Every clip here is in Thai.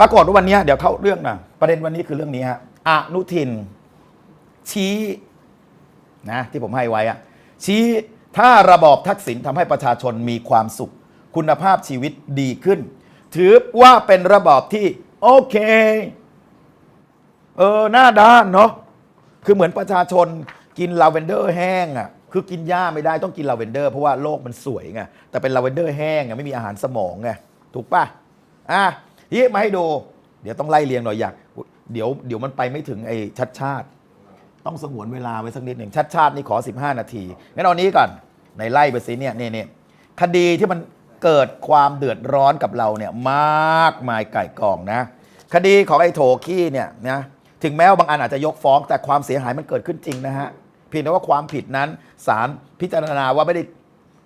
ปรากฏว่าวันนี้เดี๋ยวเข้าเรื่องนะประเด็นวันนี้คือเรื่องนี้ฮะอนุทิน ชี้นะที่ผมให้ไว้อะชี้ถ้าระบอบทักษิณทำให้ประชาชนมีความสุข คุณภาพชีวิตดีขึ้น ถือว่าเป็นระบอบที่ โอเค เออหน้าด้านเนาะคือเหมือนประชาชนกินลาเวนเดอร์แห้งอะ่ะคือกินหญ้าไม่ได้ต้องกินลาเวนเดอร์เพราะว่าโลกมันสวยไงแต่เป็นลาเวนเดอร์แห้งไงไม่มีอาหารสมองไงถูกปะอะ ยี่มาให้ดูเดี๋ยวต้องไล่เรียงหน่อยอยากเดี๋ยวเดี๋ยวมันไปไม่ถึงไอ้ชัดชาติ ต้องสงวนเวลาไว้สักนิดหนึ่งชัดชาตินี่ขอ 15 นาทีงั้นเอานี้ก่อนในไล่ไปสิเนี่ยเนี่ยเนี่ยคดีที่มันเกิดความเดือดร้อนกับเราเนี่ยมากมายไก่กองนะ คดีของไอ้โถขี้เนี่ยนะถึงแม้ว่าบางอันอาจจะยกฟ้องแต่ความเสียหายมันเกิดขึ้นจริงนะฮะเพียงแต่ว่าความผิดนั้นศาลพิจารณาว่าไม่ได้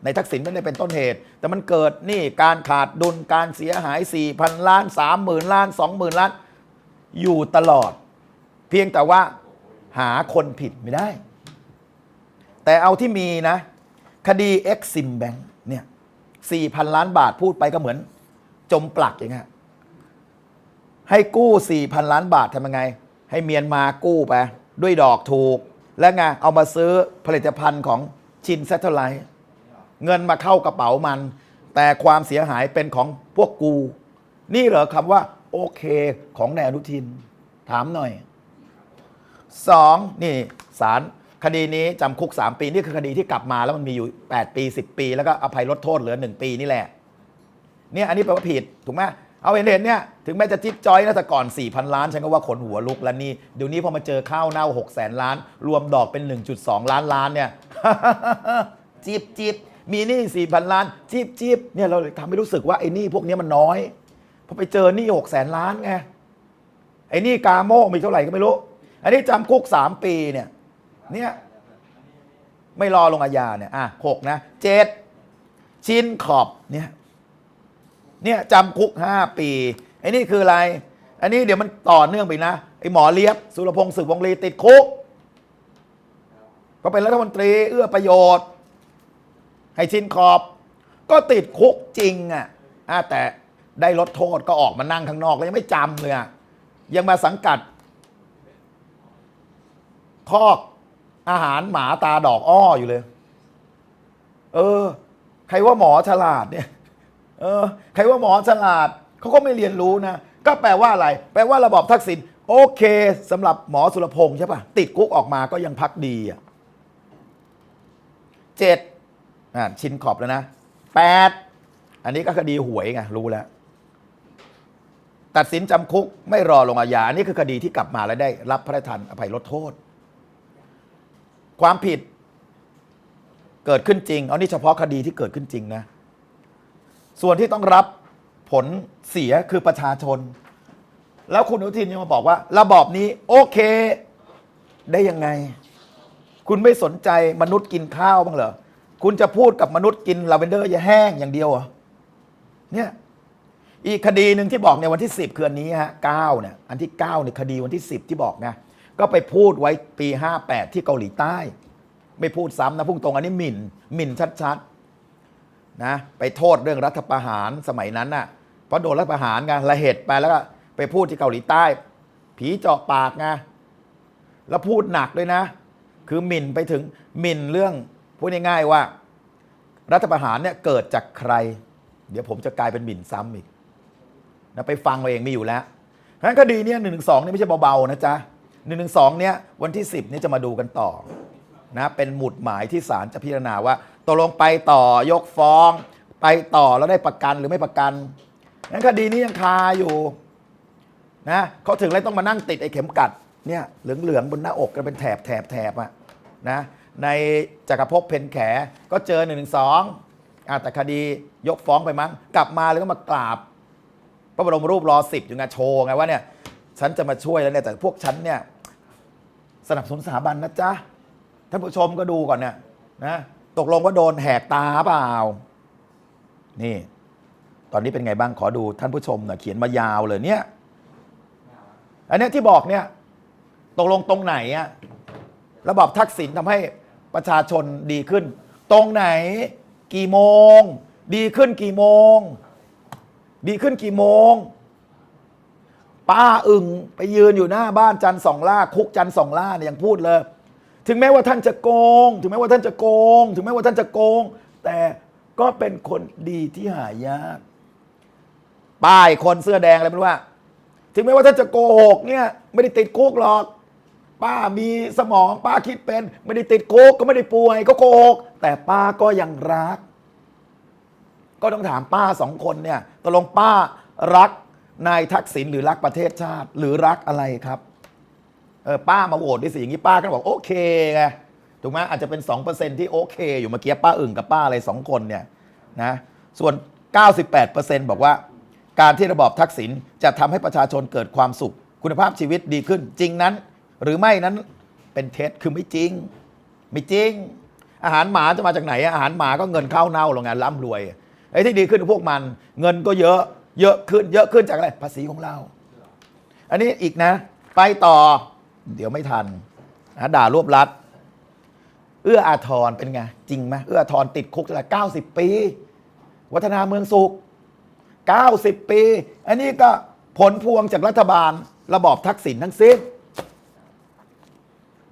ในทักษิณไม่ได้เป็นต้นเหตุ แต่มันเกิดนี่การขาดดุลการเสียหาย4,000ล้าน30,000ล้าน20,000ล้าน อยู่ตลอด เพียงแต่ว่าหาคนผิดไม่ได้ แต่เอาที่มีนะ คดี Exim Bank เนี่ย4,000ล้านบาทพูดไปก็เหมือน จมปลักอย่างเงี้ยให้กู้4,000ล้านบาททำยังไง ให้เมียนมากู้ไป ด้วยดอกถูก และไงเอามาซื้อผลิตภัณฑ์ของชินเซ t เท l ไลท์ เงินมาเข้ากระเป๋ามัน แต่ความเสียหายเป็นของพวกกู นี่เหรอคำว่า โอเคของนายอนุทิน ถามหน่อยสองนี่ศาลคดีนี้จำคุก 3 ปี นี่คือคดีที่กลับมาแล้วมันมีอยู่ 8 ปี 10 ปี แล้วก็อภัยลดโทษเหลือ 1 ปีนี่แหละเนี่ยอันนี้แปลว่าผิดถูกไหมเอาเห็นเห็นเนี่ยถึงแม้จะจิ๊บจอยนะแต่ก่อน 4,000 ล้านฉันก็ว่าขนหัวลุกแล้วนี่เดี๋ยวนี้พอมาเจอข้าวเน่า6แสนล้าน รวมดอกเป็น 1.2 ล้านล้านเนี่ย จิบจิบ มีหนี้4,000ล้านจิบจิบเนี่ยเราเลยทำให้รู้สึกว่าไอ้หนี้พวกนี้มันน้อยพอไปเจอหนี้6แสนล้านไงไอ้นี่กาโมกมีเท่าไหร่ก็ไม่รู้ อันนี้จำคุกสามปีเนี่ยเนี่ยไม่รอลงอาญาเนี่ยอะหกนะเจ็ดชินขอบเนี่ยเนี่ยจำคุกห้าปีไอ้นี่คืออะไร อันนี้เดี๋ยวมันต่อเนื่องไปนะไอ้หมอเลียบ สุรพงศ์สืบวงลีติดคุกก็เป็นรัฐมนตรีเอื้อประโยชน์ ให้ชินขอบ ก็ติดคุกจริงอะอะแต่ได้ลดโทษก็ออกมานั่งข้างนอกแล้วยังไม่จำเลยอะยังมาสังกัด คอกอาหารหมาตาดอกอ้ออยู่เลย เออ ใครว่าหมอฉลาดเนี่ย เออ ใครว่าหมอฉลาดเขาก็ไม่เรียนรู้นะ ก็แปลว่าอะไร แปลว่าระบอบทักษิณโอเคสำหรับหมอสุรพงษ์ใช่ปะติดคุกออกมาก็ยังพักดีอะเจ็ด อ่าชินขอบแล้วนะแปดอันนี้ก็คดีหวยไงรู้แล้ว ตัดสินจำคุกไม่รอลงอาญาอันนี้คือคดีที่กลับมาแล้วได้รับพระราชทานอภัยลดโทษ ความผิดเกิดขึ้นจริง เอานี่เฉพาะคดีที่เกิดขึ้นจริงนะ ส่วนที่ต้องรับผลเสียคือประชาชน แล้วคุณอนุทินยังมาบอกว่า ระบอบนี้ โอเค ได้ยังไง คุณไม่สนใจมนุษย์กินข้าวบ้างเหรอ คุณจะพูดกับมนุษย์กินลาเวนเดอร์ยาแห้งอย่างเดียวเหรอเนี่ยอีกคดีหนึ่งที่บอกในวันที่ 10คืออันนี้ฮะ9เนี่ยอันที่9เนี่ยคดีวันที่ 10 ที่บอกนะก็ไปพูดไว้ปี 58 ที่เกาหลีใต้ ไม่พูดซ้ำนะพุ่งตรงอันนี้หมิ่นหมิ่นชัดๆนะไปโทษเรื่องรัฐประหารสมัยนั้นน่ะเพราะโดนรัฐประหารไงละเหตุไปแล้วก็ไปพูดที่เกาหลีใต้ ผีเจาะปากไงแล้วพูดหนักด้วยนะ คือหมิ่นไปถึงหมิ่นเรื่อง พูดง่ายๆว่า รัฐประหารเนี่ยเกิดจากใคร เดี๋ยวผมจะกลายเป็นหมิ่นซ้ำอีกนะไปฟังเราเองมีอยู่แล้วฉะนั้นคดีเนี้หนึ่งหนึ่งสองนี่ไม่ใช่เบาๆนะจ๊ะหนึ่งหนึ่งสองเนี่ยวันที่ 10นี่จะมาดูกันต่อนะเป็นหมุดหมายที่ศาลจะพิจารณาว่าตกลงไปต่อยกฟ้อง ไปต่อแล้วได้ประกันหรือไม่ประกันนั้นคดีนี้ยังคาอยู่นะเขาถึงเลยต้องมานั่งติดไอ้เข็มกัดเนี่ยเหลืองๆบนหน้าอกกันเป็นแถบแถบแถบอะนะ ในจักรภพเพนแขก็เจอหนึ่งหนึ่งสองแต่คดียกฟ้องไปมั้ง กลับมาแล้วก็มากราบ พระบรมรูปรอสิบอยู่ไงโชว์ไงว่าเนี่ยฉันจะมาช่วยแล้วเนี่ยแต่พวกฉันเนี่ยสนับสนุนสถาบันนะจ๊ะท่านผู้ชมก็ดูก่อนเนี่ยนะตกลงว่าโดนแหกตาเปล่า นี่ ตอนนี้เป็นไงบ้างขอดูท่านผู้ชมหน่อยเขียนมายาวเลยเนี่ยอันเนี้ยที่บอกเนี่ย ตกลงตรงไหนอะระบอบทักษิณทำให้ ประชาชนดีขึ้น ตรงไหนกี่โมง ดีขึ้นกี่โมง ดีขึ้นกี่โมง ป้าอึ่งไปยืนอยู่หน้าบ้านจันสองล่าคุกจันสองล่าเนี่ยยังพูดเลย ถึงแม้ว่าท่านจะโกง ถึงแม้ว่าท่านจะโกง ถึงแม้ว่าท่านจะโกง แต่ก็เป็นคนดีที่หายากป้ายคนเสื้อแดงอะไรไม่รู้ว่า ถึงแม้ว่าท่านจะโกหกเนี่ย ไม่ได้ติดคุกหรอก ป้ามีสมองป้าคิดเป็น ไม่ได้ติดคุกก็ไม่ได้ป่วยก็โกหกแต่ป้าก็ยังรัก ก็ต้องถามป้าสองคนเนี่ยตกลงป้ารักนายทักษิณหรือรักประเทศชาติ หรือรักอะไรครับเออป้ามาโหวตด้วยสิอย่างนี้ป้าก็บอกโอเคไงถูกไหมอาจจะเป็น 2%ที่โอเค อยู่เมื่อกี้ป้าอึ่งกับป้าอะไรสองคนเนี่ยนะส่วน 98%บอกว่า การที่ระบอบทักษิณจะทำให้ประชาชนเกิดความสุข คุณภาพชีวิตดีขึ้น จริงนั้น หรือไม่นั้นเป็นเท็จคือไม่จริง ไม่จริง อาหารหมาจะมาจากไหน อาหารหมาก็เงินเข้าเน่าโรงงานร่ำรวยไอ้ที่ดีขึ้นพวกมัน เงินก็เยอะเยอะขึ้น เยอะขึ้นจากอะไรภาษีของเรา อันนี้อีกนะ ไปต่อ เดี๋ยวไม่ทันนะด่ารวบรัดเอื้ออาทรเป็นไง จริงไหมเอื้ออาทรติดคุกตั้งแต่เก้าสิบปี วัฒนาเมืองสุข 90 ปี อันนี้ก็ผลพวงจากรัฐบาลระบอบทักษิณทั้งสิ้น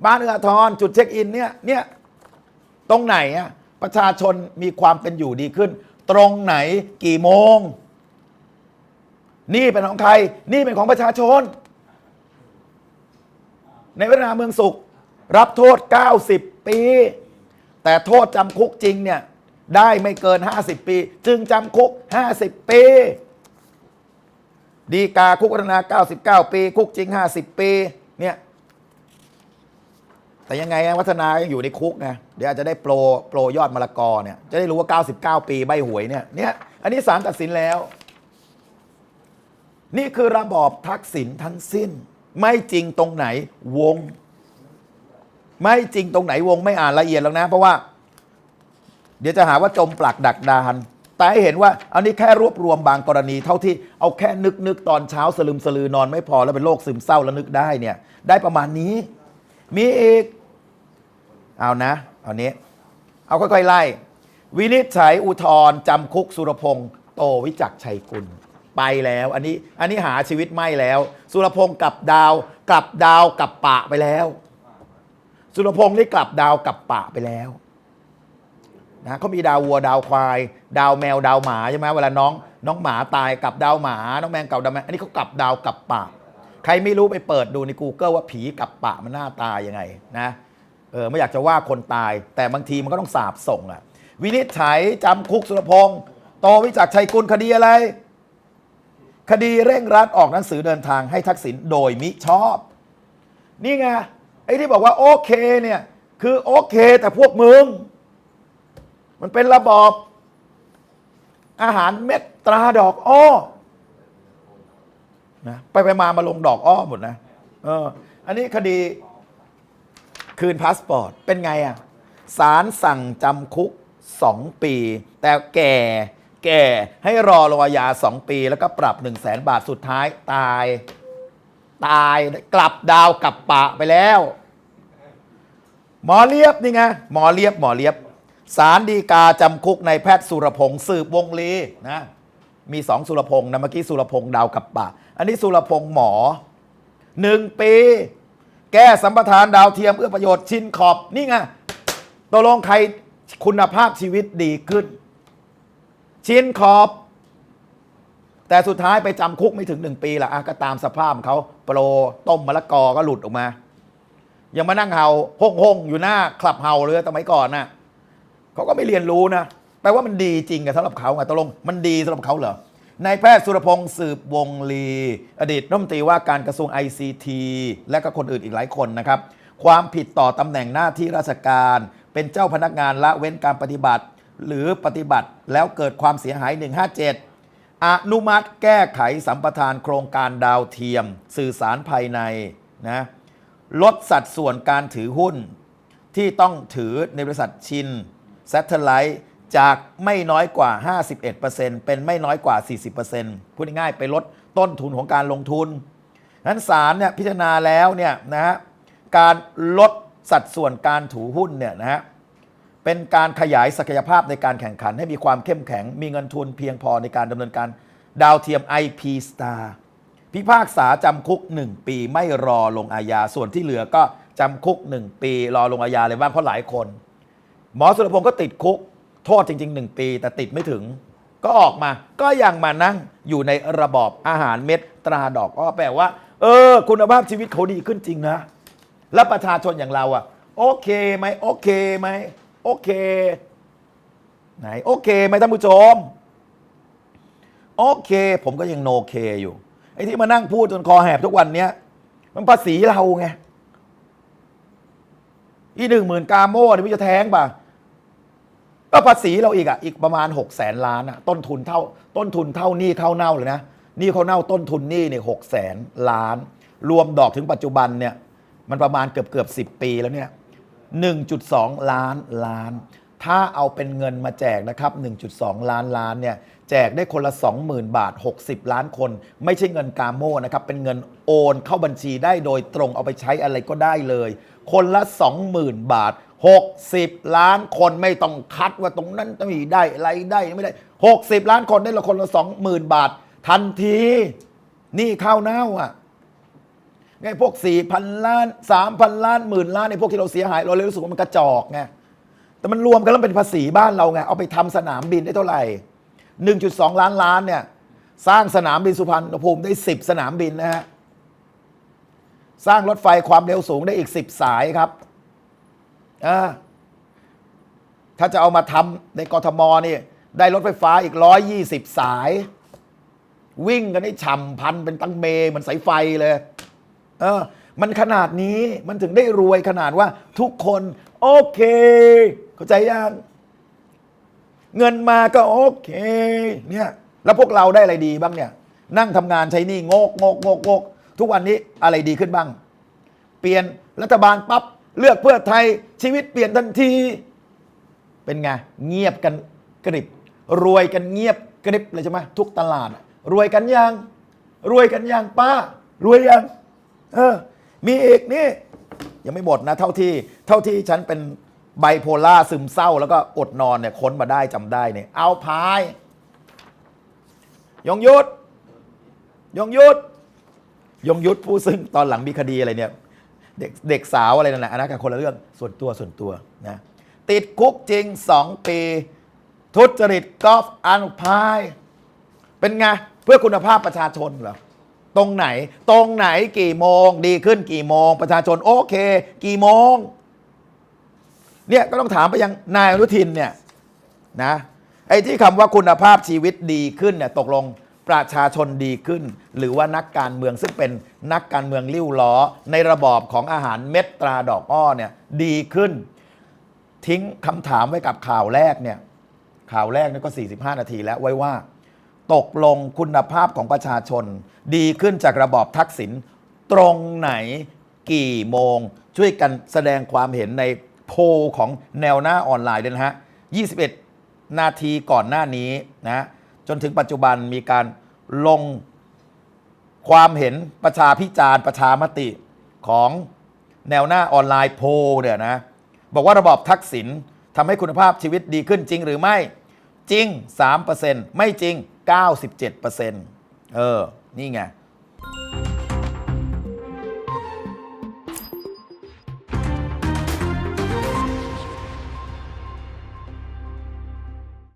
บ้านเอื้ออาทรจุดเช็คอินเนี่ยเนี่ยตรงไหนอะประชาชนมีความเป็นอยู่ดีขึ้น ตรงไหนกี่โมง นี่เป็นของใคร นี่เป็นของประชาชน ในวัฒนาเมืองสุข รับโทษ 90 ปี แต่โทษจำคุกจริงเนี่ย ได้ไม่เกิน 50 ปี จึงจำคุก 50 ปี ดีกาคุกวัฒนา 99 ปี คุกจริง 50 ปีเนี่ย แต่ยังไงวัฒนายังอยู่ในคุกไงเดี๋ยวอาจจะได้โปรโปรยอดมะละกอเนี่ยจะได้รู้ว่า 99 ปีใบหวยเนี่ยเนี่ยอันนี้ศาลตัดสินแล้ว นี่คือระบอบทักษิณทั้งสิ้น ไม่จริงตรงไหนวง ไม่จริงตรงไหนวงไม่อ่านละเอียดแล้วนะ เพราะว่า เดี๋ยวจะหาว่าจมปลักดักดานแต่ให้เห็นว่าอันนี้แค่รวบรวมบางกรณีเท่าที่เอาแค่นึกนึกตอนเช้าสลึมสลือนอนไม่พอแล้วเป็นโรคซึมเศร้าแล้วนึกได้เนี่ย ได้ประมาณนี้ มีอีก เอานะ เอานี้ เอาค่อยๆไล่ วินิจฉัยอุทธรจำคุกสุรพงษ์โตวิจักชัยกุล ไปแล้ว อันนี้ อันนี้หาชีวิตไม่แล้ว สุรพงษ์กลับดาว กลับดาวกลับปะไปแล้ว สุรพงษ์นี่กลับดาวกลับปะไปแล้วนะเขามีดาววัวดาวควาย ดาวแมวดาวหมาใช่ไหมเวลาน้อง น้องหมาตายกลับดาวหมา น้องแมงกลับดาวแมวอันนี้เขากลับดาวกลับปะ ใครไม่รู้ไปเปิดดูใน Google ว่าผีกับปะมันหน้าตายยังไงนะเออไม่อยากจะว่าคนตาย แต่บางทีมันก็ต้องสาบส่งอะวินิจฉัยจำคุกสุรพงษ์โตวิจักชัยกุลคดีอะไร คดีเร่งรัดออกหนังสือเดินทางให้ทักษิณโดยมิชอบ นี่ไงไอ้ที่บอกว่าโอเคเนี่ยคือโอเค แต่พวกมึง มันเป็นระบอบ อาหารเม็ดตราดอกอ้อ นะไปไปมามาลงดอกอ้อหมดนะเออ อันนี้คดีคืนพาสปอร์ต เป็นไงอะศาลสั่งจำคุกสองปี แต่แก่แก่ให้รอลงอาญาสองปี แล้วก็ปรับ1นึ่งแสนบาทสุดท้ายตาย ตายกลับดาวกลับปะไปแล้ว หมอเลียบนี่ไงหมอเลียบหมอเลียบสารดีกาจำคุกในแพทย์สุรพงศ์สืบวงลีนะ มีสองสุรพงศ์นะเมื่อกี้สุรพงศ์ดาวกับปะ อันนี้สุรพงศ์หมอหนึ่งปี แก้สัมปทานดาวเทียมเอื้อประโยชน์ชินขอบ นี่ไงตกลงใครคุณภาพชีวิตดีขึ้น ชินขอบ แต่สุดท้ายไปจำคุกไม่ถึงหนึ่งปีละอะก็ตามสภาพของเขาโปรต้มมะละกอก็หลุดออกมายังมานั่งเห่าห้องห้องๆอยู่หน้าคลับเห่าเลยสมัยก่อนน่ะเขาก็ไม่เรียนรู้นะ แปลว่ามันดีจริงกับสำหรับเขาไงตกลงมันดีสำหรับเขาเหรอนายแพทย์สุรพงศ์สืบวงลี อดีตรัฐมนตรีว่าการกระทรวง ICT และก็คนอื่นอีกหลายคนนะครับ ความผิดต่อตำแหน่งหน้าที่ราชการ เป็นเจ้าพนักงานละเว้นการปฏิบัติ หรือปฏิบัติแล้วเกิดความเสียหาย 157 อนุมัติแก้ไขสัมปทานโครงการดาวเทียม สื่อสารภายในนะลดสัดส่วนการถือหุ้น ที่ต้องถือในบริษัทชิน s a t e l l i t e จากไม่น้อยกว่า 51%เป็นไม่น้อยกว่า 40%พูดง่ายๆไปลดต้นทุนของการลงทุนนั้นศาลเนี่ยพิจารณาแล้วเนี่ยนะฮะการลดสัดส่วนการถือหุ้นเนี่ยนะฮะเป็นการขยายศักยภาพในการแข่งขันให้มีความเข้มแข็ง มีเงินทุนเพียงพอในการดำเนินการดาวเทียม IP Star พิพากษาจำคุก 1 ปีไม่รอลงอาญาส่วนที่เหลือก็จำคุก 1 ปี รอลงอาญาเลยบ้างเพราะหลายคน หมอสุรพงศ์ก็ติดคุก โทษจริง ๆ 1 ปีแต่ติดไม่ถึง ก็ออกมาก็ยังมานั่งอยู่ในระบอบอาหารเม็ดตราดอกอ้อแปลว่า เออ คุณภาพชีวิตเขาดีขึ้นจริงนะ แล้วประชาชนอย่างเราอะโอเคไหมโอเคไหมโอเค ไหน โอเคไหมท่านผู้ชม โอเค ผมก็ยังโนเคอยู่ไอ้ที่มานั่งพูดจนคอแหบทุกวันเนี้ยมันภาษีเราไงอีหนึ่งหมื่นกาโม่เนี่ยมันจะแท้งป่ะ ก็ภาษีเราอีกอะอีกประมาณหกแสนล้านอะต้นทุนเท่าต้นทุนเท่านี้เข้าเน่าเลยนะนี่เขาเน่าต้นทุนนี้เนี่ยหกแสนล้าน รวมดอกถึงปัจจุบันเนี่ยมันประมาณเกือบเกือบสิบปีแล้วเนี่ย1.2 ล้านล้าน ถ้าเอาเป็นเงินมาแจกนะครับ 1.2 ล้านล้านเนี่ยแจกได้คนละ 20,000 บาท 60 ล้านคน ไม่ใช่เงินกาโมนะครับเป็นเงินโอนเข้าบัญชีได้โดยตรงเอาไปใช้อะไรก็ได้เลย คนละ 20,000 บาท 60 ล้านคนไม่ต้องคัดว่าตรงนั้นต้องมีได้อะไรได้ไม่ได้ 60 ล้านคนได้ละคนละ20,000 บาท ทันที นี่ข้าวเน่าอะไงพวก 4,000 ล้าน 3,000 ล้านหมื่นล้านในพวกที่เราเสียหาย เราเลยรู้สึกว่ามันกระจอกไงแต่มันรวมกันแล้วเป็นภาษีบ้านเราไงเอาไปทำสนามบินได้เท่าไหร่ 1.2 ล้านล้านเนี่ยสร้างสนามบินสุพรรณภูมิได้ 10 สนามบินนะฮะสร้างรถไฟความเร็วสูงได้อีก 10 สายครับ ถ้าจะเอามาทำในกทมนี่ ได้รถไฟฟ้าอีก120สาย วิ่งกันให้ฉ่ำพันเป็นตังเมเหมือนสายไฟเลย เออ มันขนาดนี้มันถึงได้รวยขนาดว่าทุกคน โอเค เข้าใจยังเงินมาก็โอเค เนี่ย แล้วพวกเราได้อะไรดีบ้างเนี่ย นั่งทำงานใช้นี่งกงกงกงกทุกวันนี้อะไรดีขึ้นบ้าง เปลี่ยนรัฐบาลปั๊บ เลือกเพื่อไทยชีวิตเปลี่ยนทันที เป็นไง เงียบกันกริบ รวยกันเงียบกริบเลยใช่ไหมทุกตลาด รวยกันยัง รวยกันยังป้า รวยยัง เออ มีอีกนี่ ยังไม่หมดนะ เท่าที่ เท่าที่ฉันเป็นไบโพล่าซึมเศร้า แล้วก็อดนอนเนี่ยค้นมาได้จำได้เนี่ยเอาพาย ยงยุทธยงยุทธยงยุทธผู้ซึ่งตอนหลังมีคดีอะไรเนี่ย เด็กเด็กสาวอะไรนั่นแหละอันนั้นกับคนละเรื่องส่วนตัวส่วนตัวนะติดคุกจริงสองปี ทุจริตกอล์ฟอันพาย เป็นไง เพื่อคุณภาพประชาชนเหรอตรงไหน ตรงไหนกี่โมง ดีขึ้นกี่โมง ประชาชนโอเค กี่โมง เนี่ยก็ต้องถามไปยังนายอนุทินเนี่ยนะไอ้ที่คำว่าคุณภาพชีวิตดีขึ้นเนี่ยตกลง ประชาชนดีขึ้น หรือว่านักการเมืองซึ่งเป็นนักการเมืองลิ้วล้อ ในระบอบของอาหารเม็ดตราดอกอ้อเนี่ยดีขึ้น ทิ้งคำถามไว้กับข่าวแรกเนี่ยข่าวแรกนี่ก็ 45 นาทีแล้วไว้ว่า ตกลงคุณภาพของประชาชน ดีขึ้นจากระบอบทักษิณตรงไหนกี่โมง ช่วยกันแสดงความเห็นในโพลของแนวหน้าออนไลน์ด้วยนะฮะ 21 นาทีก่อนหน้านี้นะ จนถึงปัจจุบันมีการลงความเห็นประชาพิจารณ์ประชามติของแนวหน้าออนไลน์โพลเนี่ยนะบอกว่าระบอบทักษิณทำให้คุณภาพชีวิตดีขึ้นจริงหรือไม่จริง 3%ไม่จริง 97%เออ นี่ไง